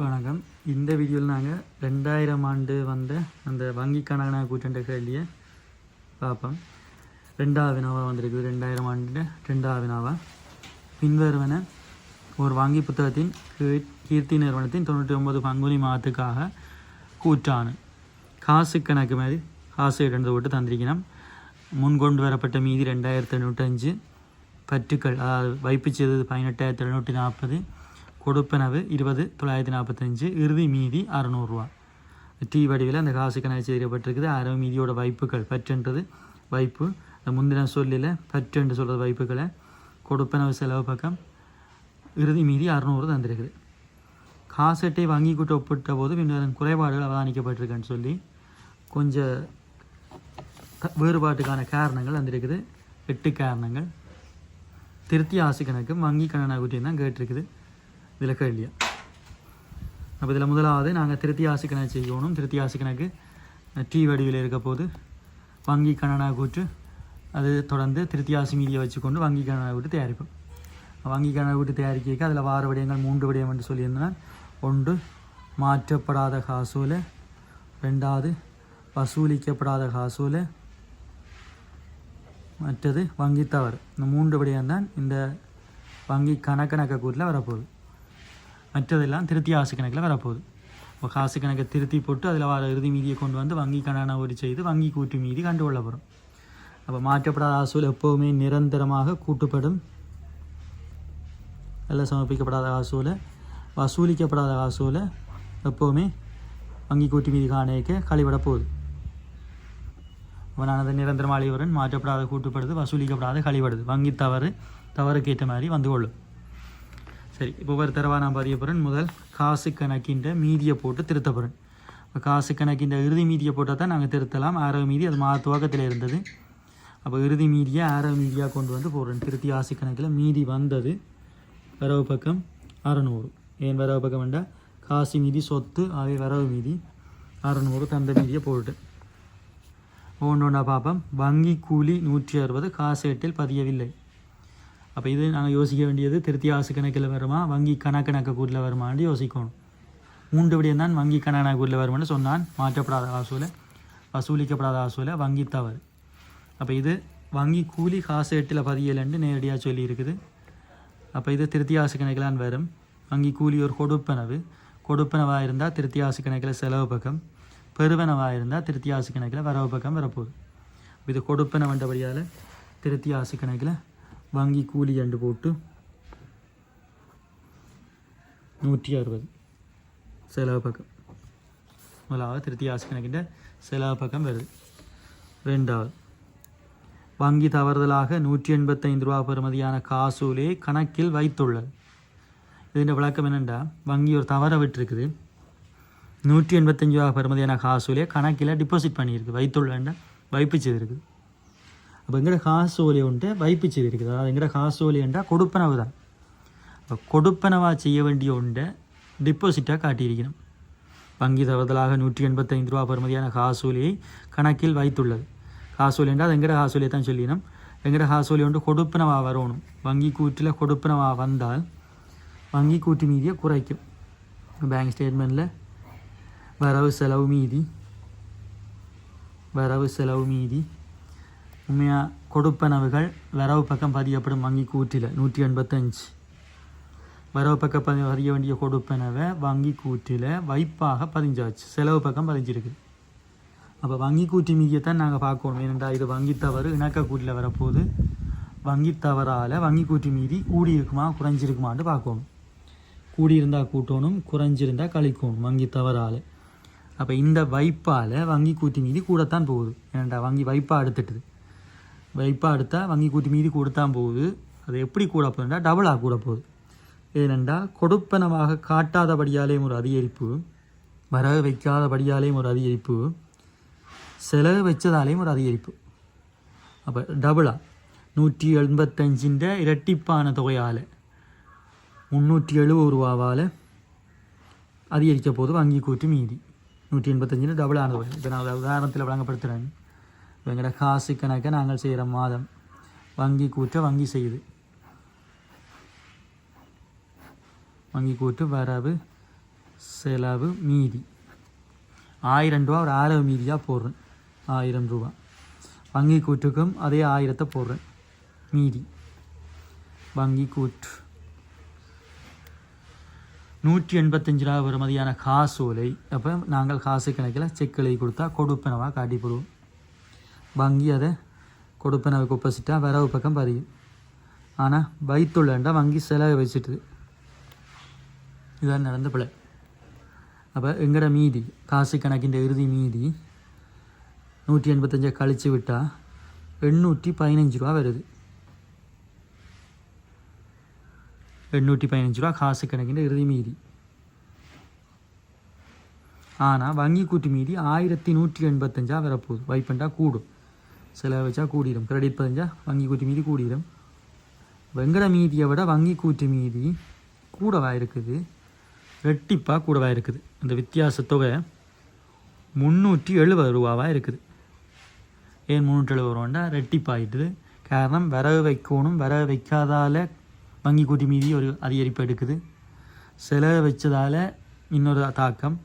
வணக்கம். இந்த வீடியோவில் நாங்கள் ரெண்டாயிரம் ஆண்டு வந்த அந்த வங்கி கணக்கான கூட்டண்ட கேள்வியை பார்ப்போம் ரெண்டாவது நாவாக வந்திருக்குது. ரெண்டாயிரம் ஆண்டு ரெண்டாவது நாவாக பின்வருவன ஒரு வங்கி புத்தகத்தின் கீர்த்தி நிறுவனத்தின் தொண்ணூற்றி ஒம்பது பங்குனி மாதத்துக்காக கூற்றானு. காசு கணக்கு மாதிரி காசு இடந்து விட்டு தந்திருக்கணும். முன் கொண்டு வரப்பட்ட மீதி ரெண்டாயிரத்தி எண்ணூற்றஞ்சு பற்றுக்கள் அதாவது வைப்பு செய்தது பதினெட்டாயிரத்தி எழுநூற்றி நாற்பது. கொடுப்பனவு இருபது தொள்ளாயிரத்தி நாற்பத்தஞ்சு இறுதி மீதி அறநூறுரூவா டீ வடிவில் அந்த காசு கணக்கு செய்யப்பட்டிருக்குது அரை மீதியோட வைப்புகள் பற்றுன்றது வைப்பு. அந்த முந்தின சொல்லில் பற்றுன்னு சொல்கிறது வைப்புகளை கொடுப்பனவு செலவு பக்கம் இறுதி மீதி அறநூறு தந்திருக்குது. காசட்டை வங்கி கூட்ட ஒப்பிட்ட போது பின்னர் குறைபாடுகள் அவதானிக்கப்பட்டிருக்குன்னு சொல்லி கொஞ்சம் க- வேறுபாட்டுக்கான காரணங்கள் வந்திருக்குது. எட்டு காரணங்கள். திருத்தி ஆசு கணக்கு வங்கி கணக்கு தான் கேட்டிருக்குது. இதில் கேள்வியா அப்போ இதில் முதலாவது நாங்கள் திருத்தியாசு கணக்கு செய்யணும். திருத்தியாசு கணக்கு டி வடிவில் இருக்க போது வங்கி கணனா கூட்டு அது தொடர்ந்து திருத்தியாசு மீதியை வச்சுக்கொண்டு வங்கி கணனா கூட்டு தயாரிப்போம். வங்கி கணக்கு கூட்டு தயாரிக்க அதில் வார விடயங்கள் மூன்று விடயம் என்று சொல்லியிருந்தேன் ஒன்று மாற்றப்படாத காசூல். ரெண்டாவது வசூலிக்கப்படாத காசூல். மற்றது வங்கி தவறு இந்த மூன்று விடயம் தான் இந்த வங்கி கணக்கணக்க கூட்டில் வரப்போகுது. மற்றதெல்லாம் திருத்தி ஆசு கணக்கில் வரப்போகுது. இப்போ காசு கணக்கை திருத்தி போட்டு அதில் வர இறுதி மீதியை கொண்டு வந்து வங்கி கணன ஒரு செய்து வங்கி கூட்டு மீதி கண்டுகொள்ள அப்போ மாற்றப்படாத ஆசூல் எப்போவுமே நிரந்தரமாக கூட்டுப்படும். அல்ல சமர்ப்பிக்கப்படாத காசூலை வசூலிக்கப்படாத காசூலை எப்போவுமே வங்கி கூட்டு மீதி காணிக்க கழிவிட போகுது. அவனானது நிரந்தரமாக அழிவரன் மாற்றப்படாத கூட்டுப்படுது வசூலிக்கப்படாத கழிவடுது. வங்கி தவறு தவறுக்கு ஏற்ற மாதிரி வந்து கொள்ளும். சரி இப்போ ஒரு தடவை நான் பதிய போகிறேன் முதல் காசு கணக்கின்ற மீதியை போட்டு திருத்த போகிறேன் இப்போ காசு கணக்கின்ற இறுதி மீதியை போட்டால் தான் நாங்கள் திருத்தலாம். ஆரவ மீதி அது மா துவக்கத்தில் இருந்தது. அப்போ இறுதி மீதியை ஆரவ மீதியாக கொண்டு வந்து போடுறேன். திருத்தி ஆசை கணக்கில் மீதி வந்தது வரவு பக்கம் அறநூறு. ஏன் வரவு பக்கம் வேண்டாம் காசு மீதி சொத்து ஆகிய வரவு மீதி. அறநூறு தந்த மீதியை போட்டுட்டேன். ஒன்று ஒன்றா பார்ப்போம் வங்கி கூலி நூற்றி அறுபது காசு எட்டில் பதியவில்லை. அப்போ இது நாங்கள் யோசிக்க வேண்டியது திருத்தி ஆசு கணக்கில் வருமா? வங்கி கணக்கணக்க கூட்டில் வருமான்னு யோசிக்கணும். மூன்று விடயம் தான் வங்கி கணக்கணக்க கூட்டில் வருமான்னு சொன்னான். மாற்றப்படாத காசூல வசூலிக்கப்படாத காசூல வங்கி தவறு. அப்போ இது வங்கி கூலி காசு எட்டில் பதியலன்னு நேரடியாக சொல்லி இருக்குது அப்போ இது திருத்தி ஆசு கணக்கிலான் வரும். வங்கி கூலி ஒரு கொடுப்பனவு. கொடுப்பனவாக இருந்தால் திருத்தி ஆசு கணக்கில் செலவு பக்கம். பெருவனவாக இருந்தால் திருத்தி ஆசு கணக்கில் வரவு பக்கம் வரப்போகுது. இது கொடுப்பனவன்றபடியால் திருத்தி ஆசு கணக்கில் வாங்கி கூலி கண்டு போட்டு நூற்றி அறுபது செலவு பக்கம். முதலாவது திருத்தி ஆசிக்கணக்கிட்ட செலவு பக்கம் வருது. ரெண்டாவது வங்கி தவறுதலாக நூற்றி எண்பத்தைந்து ரூபா பெறுமதியான காசூலே கணக்கில் வைத்துள்ளது. இதன் விளக்கம் என்னென்னா வங்கி ஒரு தவறை விட்டுருக்குது. நூற்றி எண்பத்தஞ்சு ரூபா பெறுமதியான காசூலே கணக்கில் டிபாசிட் பண்ணியிருக்கு. வைத்துள்ளேன்டா வைப்பு இருக்குது அப்போ எங்கட காசோலி உண்டு வைப்பு செய்திருக்குது அதாவது எங்கட என்றால் கொடுப்பனவு தான். அப்போ கொடுப்பனவாக செய்ய வேண்டிய உண்டை டிப்பாசிட்டாக காட்டியிருக்கணும். வங்கி தவறுதலாக நூற்றி எண்பத்தைந்து ரூபா பெறுமதியான காசோலியை கணக்கில் வைத்துள்ளது. காசோலி என்றால் அது எங்கட காசோலியை தான் சொல்லினோம் எங்கட காசோலி ஒன்று கொடுப்பனவாக வரணும். வங்கி கூற்றில் கொடுப்பனவாக வந்தால் வங்கி கூட்டு மீதியை குறைக்கும். பேங்க் ஸ்டேட்மெண்ட்டில் வரவு செலவு மீதி. வரவு செலவு மீதி. உண்மையாக கொடுப்பனவுகள் வரவு பக்கம் பதியப்படும் வங்கி கூற்றில் நூற்றி எண்பத்தஞ்சு. வரவு பக்கம் பதி பதிய வேண்டிய கொடுப்பனவை வங்கி கூற்றில் வைப்பாக பதிஞ்சாச்சு. செலவு பக்கம் பதிஞ்சிருக்கு அப்போ வங்கி கூட்டி மீதியத்தான் நாங்கள் பார்க்கணும். ஏனென்றால் இது வங்கி தவறு இணக்க கூட்டில் வரப்போகுது. வங்கி தவறால் வங்கி கூட்டி மீதி கூடி இருக்குமா குறைஞ்சிருக்குமான்னு பார்க்கணும். கூடியிருந்தால் கூட்டணும் குறைஞ்சிருந்தால் கழிக்கணும் வங்கி தவறால். அப்போ இந்த வைப்பால் வங்கி கூட்டி மீதி கூடத்தான் போகுது. ஏன்டா வங்கி வைப்பாக எடுத்துட்டுது. வைப்பாக எடுத்தால் வங்கி கூட்டி மீதி கூடத்தான் போகுது. அது எப்படி கூட போகுதுன்னா டபுளாக கூட போகுது. ஏனென்றால் கொடுப்பனமாக காட்டாதபடியாலேயும் ஒரு அதிகரிப்பு வரவு வைக்காதபடியாலேயும் ஒரு அதிகரிப்பு செலவு வச்சதாலேயும் ஒரு அதிகரிப்பு. அப்போ டபுளாக நூற்றி எண்பத்தஞ்சின்ற இரட்டிப்பான தொகையால் முந்நூற்றி எழுபது ரூபாவால் அதிகரிக்க போது வங்கி கூட்டு மீதி. நூற்றி எண்பத்தஞ்சில் டபுள் ஆனது இப்போ நான் உதாரணத்தில் வழங்கப்படுத்துகிறேன் இப்போ எங்களோட காசு கணக்கை நாங்கள் செய்கிற மாதம். வங்கி கூற்ற வங்கி செய்யுது வங்கி கூட்டு வரவு செலவு மீதி. ஆயிரம் ரூபா ஒரு ஆரவு மீதியாக போடுறேன். ஆயிரம் ரூபா. வங்கி கூட்டுக்கும் அதே ஆயிரத்தை போடுறேன். மீதி. வங்கி கூற்று. நூற்றி எண்பத்தஞ்சு ரூபா வருமதியான காசோலை. அப்போ நாங்கள் காசு கணக்கில் செக் எழுதி கொடுத்தா கொடுப்பனவாக காட்டிப்படுவோம் வங்கி அதை கொடுப்பனவை குப்பசிட்டா வரவு பக்கம் பதியும். ஆனால் வைத்துள்ளண்டா வங்கி செலவு வச்சுட்டுது. இதான் நடந்த பிள்ளை அப்போ எங்கட மீதி காசு கணக்கின்ற இறுதி மீதி நூற்றி எண்பத்தஞ்சை கழித்து விட்டால் எண்ணூற்றி பதினஞ்சு ரூபா வருது. எண்ணூற்றி பதினஞ்சு ரூபா காசு கணக்கின்ற இறுதி மீதி. ஆனால் வங்கி கூட்டு மீதி ஆயிரத்தி நூற்றி எண்பத்தஞ்சா வரப்போகுது. வைப்பண்டா கூடும். செலவு வச்சா கூடிடும் கிரெடிட் பதிஞ்சா வங்கி கூட்டு மீதி கூடிடும் வெங்கட மீதியை விட வங்கி கூட்டு மீதி கூடவா இருக்குது? ரெட்டிப்பாக கூடவா இருக்குது. இந்த வித்தியாச தொகை முந்நூற்றி எழுபது ரூபாவாக இருக்குது. ஏன் முந்நூற்றி எழுபது ரூபாண்டா ரெட்டிப்பாயிட்டுது. காரணம் வரவு வைக்கணும். வரவு வைக்காதால் வங்கி கூட்டி மீதி ஒரு அதிகரிப்பு எடுக்குது. செலவு வச்சதால் இன்னொரு தாக்கம்.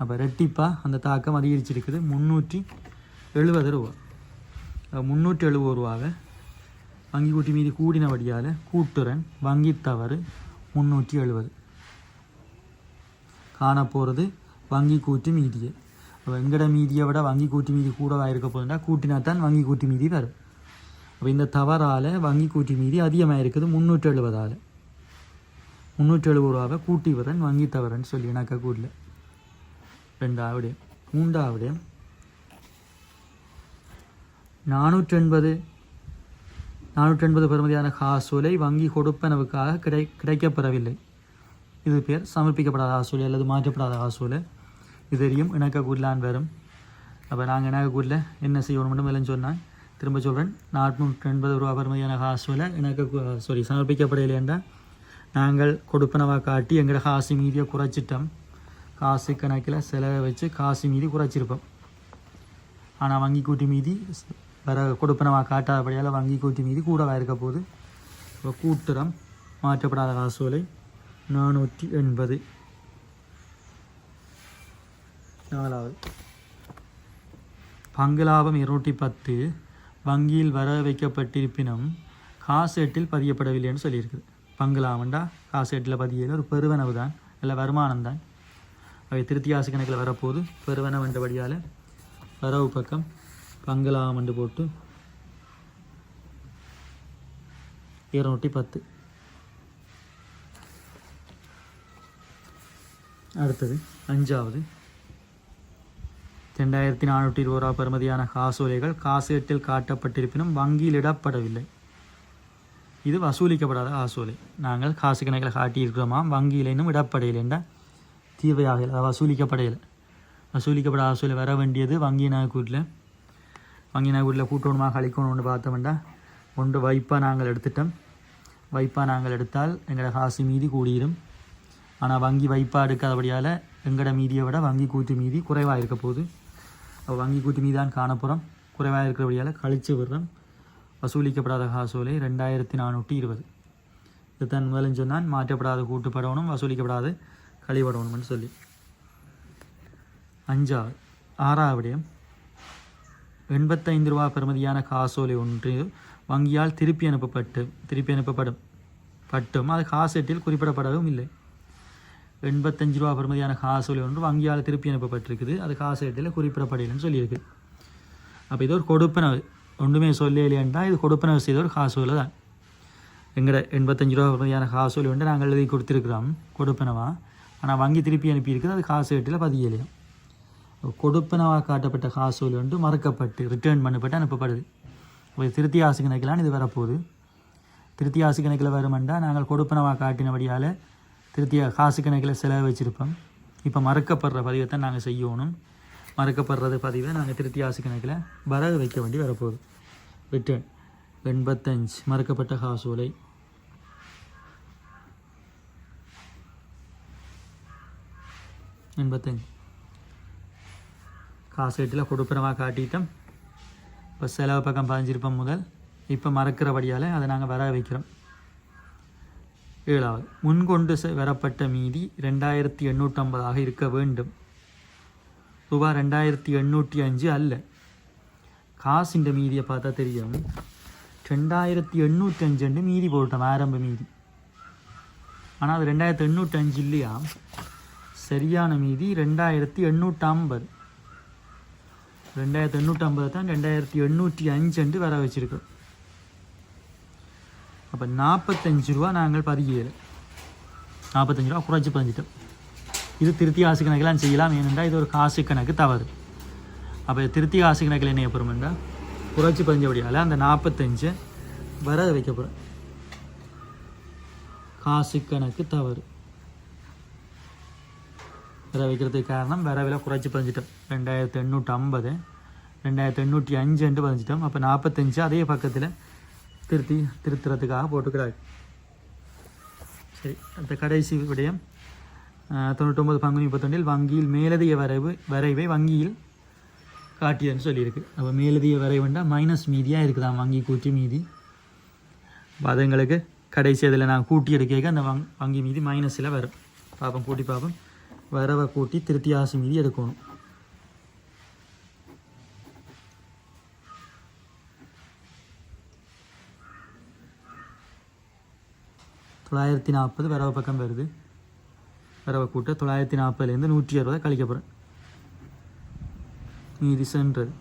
அப்போ ரெட்டிப்பாக அந்த தாக்கம் அதிகரிச்சிருக்குது. முந்நூற்றி எழுபது ரூபா முந்நூற்றி எழுபது ரூபாவை வங்கி கூட்டி மீதி கூடினபடியால் கூட்டுறன் வங்கி தவறு முந்நூற்றி எழுபது காணப்போகிறது வங்கி கூட்டு மீதியை. அப்போ எங்கட மீதியை விட வங்கி கூட்டு மீதி கூடவாக இருக்க போதுன்னா கூட்டினா தான் வங்கி கூட்டு மீதி வரும். அப்போ இந்த தவறால் வங்கி கூட்டி மீதி அதிகமாக இருக்குது முந்நூற்றி எழுபதால் முந்நூற்றி எழுபது ரூபாவை கூட்டி வரன் வங்கி தவறன்னு சொல்லி எனக்கு கூடல. ரெண்டாவது மூன்றாவது நானூற்றி எண்பது நானூற்றி எண்பது பெறுமதியான காசோலை வங்கி கொடுப்பனவுக்காக கிடை கிடைக்கப்பெறவில்லை. இது பேர் சமர்ப்பிக்கப்படாத காசோலை அல்லது மாற்றப்படாத காசோலை இது தெரியும் இணக்கக்கூடலான் வரும் அப்போ நாங்கள் இணக்கக்கூடல என்ன செய்யணும் மட்டும் இல்லைன்னு சொன்னால் திரும்ப சொல்கிறேன் நானூற்றி எண்பது ரூபா பெறுமதியான காசோலை இணக்க சாரி சமர்ப்பிக்கப்படலையேண்டா நாங்கள் கொடுப்பனவாக காட்டி எங்களோட காசு மீதியை குறைச்சிட்டோம். காசு கணக்கில் செலவை வச்சு காசு மீதி குறைச்சிருப்போம். ஆனால் வங்கி கூட்டி மீதி வர கொடுப்பனவா காட்டாதபடியால் வங்கி கூட்டி மீதி கூடவா இருக்க போது இப்போ கூட்டுறம் மாற்றப்படாத காசோலை நானூற்றி எண்பது. நாலாவது. பங்கு லாபம் இருநூற்றி பத்து. வங்கியில் வர வைக்கப்பட்டிருப்பினும் காசேட்டில் பதியப்படவில்லைன்னு சொல்லியிருக்குது. பங்கு லாபம்டா காசேட்டில் பதியல ஒரு பெருவனவு தான். இல்லை வருமானம் தான். அவை திருத்தியாசு கணக்கில் வரப்போகுது. பெருவனவன்றபடியால் வரவு பக்கம் பங்கு என்று போட்டு இருநூற்றி பத்து. அடுத்தது அஞ்சாவது. ரெண்டாயிரத்தி நானூற்றி இருபது ரூபா பெறுமதியான காசோலைகள் காசேட்டில் காட்டப்பட்டிருப்பினும் வங்கியில் இடப்படவில்லை இது வசூலிக்கப்படாத காசோலை. நாங்கள் காசு கணக்கில் காட்டியிருக்கிறோமா வங்கியில் இன்னும் இடப்படையில்லைண்டா தீர்வையாக இல்லை வசூலிக்கப்படையில வசூலிக்கப்படாத காசோலை வர வேண்டியது வங்கியின் கூட்டில் வங்கி வீட்டில் கூட்டணுமாக கழிக்கணும்னு பார்த்தோம்டா ஒன்று வைப்பாக நாங்கள் எடுத்துட்டோம். வைப்பாக நாங்கள் எடுத்தால் எங்களோட காசு மீதி கூடிடும் ஆனால் வங்கி வைப்பாக எடுக்காதபடியால் எங்களோட மீதியை விட வங்கி கூத்து மீதி குறைவாக இருக்க போகுது. அப்போ வங்கி கூத்து மீதி தான் காணப்புறம். குறைவாக இருக்கிறபடியால் கழிச்சு விடுறோம். வசூலிக்கப்படாத காசோலை ரெண்டாயிரத்தி நானூற்றி இருபது. இதுதான் முதலும் சொன்னால் மாற்றப்படாத கூட்டுப்படவனும் வசூலிக்கப்படாத கழிபடணும்னு சொல்லி. அஞ்சாவது ஆறாவடியம் எண்பத்தைந்து ரூபா பெறுமதியான காசோலை ஒன்று வங்கியால் திருப்பி அனுப்பப்பட்டு திருப்பி அனுப்பப்படும். பட்டும். அது காசெட்டில் குறிப்பிடப்படவும் இல்லை. எண்பத்தஞ்சு ரூபா பெறுமதியான காசோலை ஒன்று வங்கியால் திருப்பி அனுப்பப்பட்டிருக்குது. அது காசெட்டில் குறிப்பிடப்படலைன்னு சொல்லியிருக்கு. அப்போ இது ஒரு கொடுப்பனவு. ஒன்றுமே சொல்லலையாண்டா இது கொடுப்பனவு செய்த ஒரு காசோலை தான். எங்கட எண்பத்தஞ்சு ரூபா பெறுமதியான காசோலை வந்து நாங்கள் எழுதி கொடுத்துருக்குறோம். கொடுப்பனவா? ஆனால் வங்கி திருப்பி அனுப்பியிருக்குது. அது காசு வெட்டியில் பதியலையும் கொடுப்பனவாக காட்டப்பட்ட காசோல் வந்து மறக்கப்பட்டு ரிட்டர்ன் பண்ணப்பட்டு அனுப்பப்படுது. ஒரு திருத்தி ஆசு கணக்கிலான்னு இது வரப்போகுது. திருத்தி ஆசு கணக்கில் வருமெண்டா நாங்கள் கொடுப்பனவாக காட்டினபடியால் திருத்தி காசு கணக்கில் செலவு வச்சுருப்போம். இப்போ மறக்கப்படுற பதிவை தான் நாங்கள் செய்யணும். மறக்கப்படுறது பதிவை நாங்கள் திருத்தி ஆசு கணக்கில் வரவு வைக்க வேண்டி வரப்போகுது. ரிட்டர்ன் எண்பத்தஞ்சு மறக்கப்பட்ட காசோலை. எண்பத்தஞ்சு. காசு எட்டில் கொடுப்பனமாக காட்டிட்டோம். இப்போ செலவு பக்கம் பதிஞ்சிருப்போம் முதல். இப்போ மறக்கிறபடியால் அதை நாங்கள் வர வைக்கிறோம். ஏழாவது. முன்கொண்டு வரப்பட்ட மீதி ரெண்டாயிரத்தி எண்ணூற்றம்பதாக இருக்க வேண்டும். ரூபாய் ரெண்டாயிரத்தி எண்ணூற்றி அஞ்சு அல்ல. காசிൻ്റെ மீதியை பார்த்தா தெரியும். ரெண்டாயிரத்தி எண்ணூற்றி அஞ்சுண்டு மீதி போட்டோம் ஆரம்ப மீதி. ஆனால் அது ரெண்டாயிரத்தி எண்ணூற்றி அஞ்சு இல்லையா? சரியான மீதி ரெண்டாயிரத்தி எண்ணூற்றி ஐம்பது ரெண்டாயிரத்தி எண்ணூற்றி ஐம்பது தான் ரெண்டாயிரத்தி எண்ணூற்றி அஞ்சுண்டு வர வச்சுருக்கோம் அப்போ நாற்பத்தஞ்சு ரூபா நாங்கள் பதியல நாற்பத்தஞ்சு ரூபா குறைச்சி பதிஞ்சிட்டோம். இது திருத்தி ஆசு கணக்கெல்லாம் செய்யலாம். ஏனென்றால் இது ஒரு காசு கணக்கு தவறு. அப்போ திருத்தி ஆசு கணக்கில் என்ன ஏற்படும் குறைச்சி பதிஞ்சபடியால் அந்த நாற்பத்தஞ்சு வர வைக்க போகிறேன் காசு கணக்கு தவறு. விலை வைக்கிறதுக்கு காரணம் வரவில் குறைச்சி பதிஞ்சிட்டோம். ரெண்டாயிரத்தி எண்ணூற்றி ஐம்பது ரெண்டாயிரத்தி எண்ணூற்றி அஞ்சுன்ட்டு பதிஞ்சிட்டோம். அப்போ நாற்பத்தஞ்சு அதே பக்கத்தில் திருத்தி திருத்துறதுக்காக போட்டுக்கிறாரு. சரி அந்த கடைசி விடயம். தொண்ணூற்றொம்பது பங்குனி முப்பத்தொன்றில் வங்கியில் மேலதிக வரைவு வரைவை வங்கியில் காட்டியதுன்னு சொல்லியிருக்கு. அப்போ மேலதிக வரைவுண்டா மைனஸ் மீதியாக இருக்குதான் வங்கி கூட்டி மீதி. அப்போ அது எங்களுக்கு கடைசி அதில் நான் கூட்டி எடுக்க அந்த வங் வங்கி மீதி மைனஸில் வரும். பார்ப்போம் கூட்டி பார்ப்போம் வரவை கூட்டி திருத்தியாசி ஆசை மீதி எடுக்கணும். தொள்ளாயிரத்தி நாற்பது வரவு பக்கம் வருது. வரவை கூட்ட தொள்ளாயிரத்தி நாற்பதுலேருந்து நூற்றி அறுபதை கழிக்க போகிறேன் மீதி சென்றது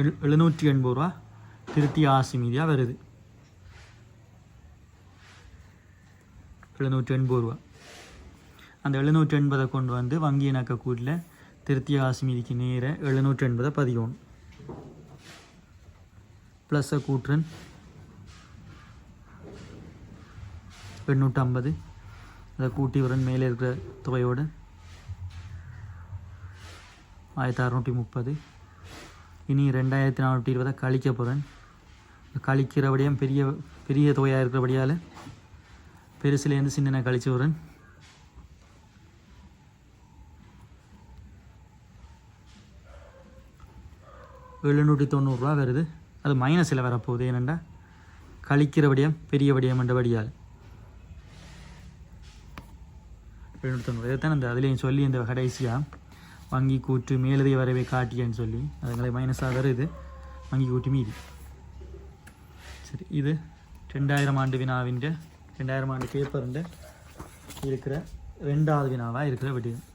எழு எழுநூற்றி எண்பது ரூபா திருத்தி ஆசி மீதியாக வருது. எழுநூற்றி எண்பது ரூபா. அந்த எழுநூற்றி எண்பதை கொண்டு வந்து வங்கி இணக்க கூட்டில் திருத்தி ஆசி மீதிக்கு நேர எழுநூற்றி எண்பதை பதிக்கணும். ப்ளஸ்ஸை கூட்டுறன் எண்ணூற்றம்பது. அதை கூட்டி வரன் மேலே இருக்கிற தொகையோடு ஆயிரத்தி அறநூற்றி முப்பது. இனி ரெண்டாயிரத்தி நானூற்றி இருபதை கழிக்க போகிறேன் கழிக்கிறபடியும் பெரிய பெரிய தொகையாக இருக்கிறபடியால் பெருசுலேருந்து சின்ன கழிச்சு விட்றேன். எழுநூற்றி தொண்ணூறுரூவா வருது. அது மைனஸில் வரப்போகுது. ஏனெண்டா கழிக்கிற வடியம் பெரிய வடியம் என்ற வடியால் எழுநூற்றி தொண்ணூறு இதைத்தான் அந்த அதுலேயும் சொல்லி இந்த கடைசியாக வங்கி கூற்று மேலதிக வரவை காட்டியன்னு சொல்லி. அதுங்களை மைனஸாக வருது வங்கி கூட்டு மீதி. சரி இது ரெண்டாயிரம் ஆண்டு வினாவின் ரெண்டாயிரம் ஆண்டு பேப்பருண்ட இருக்கிற ரெண்டாவது வினாவாக இருக்கிற விடயம்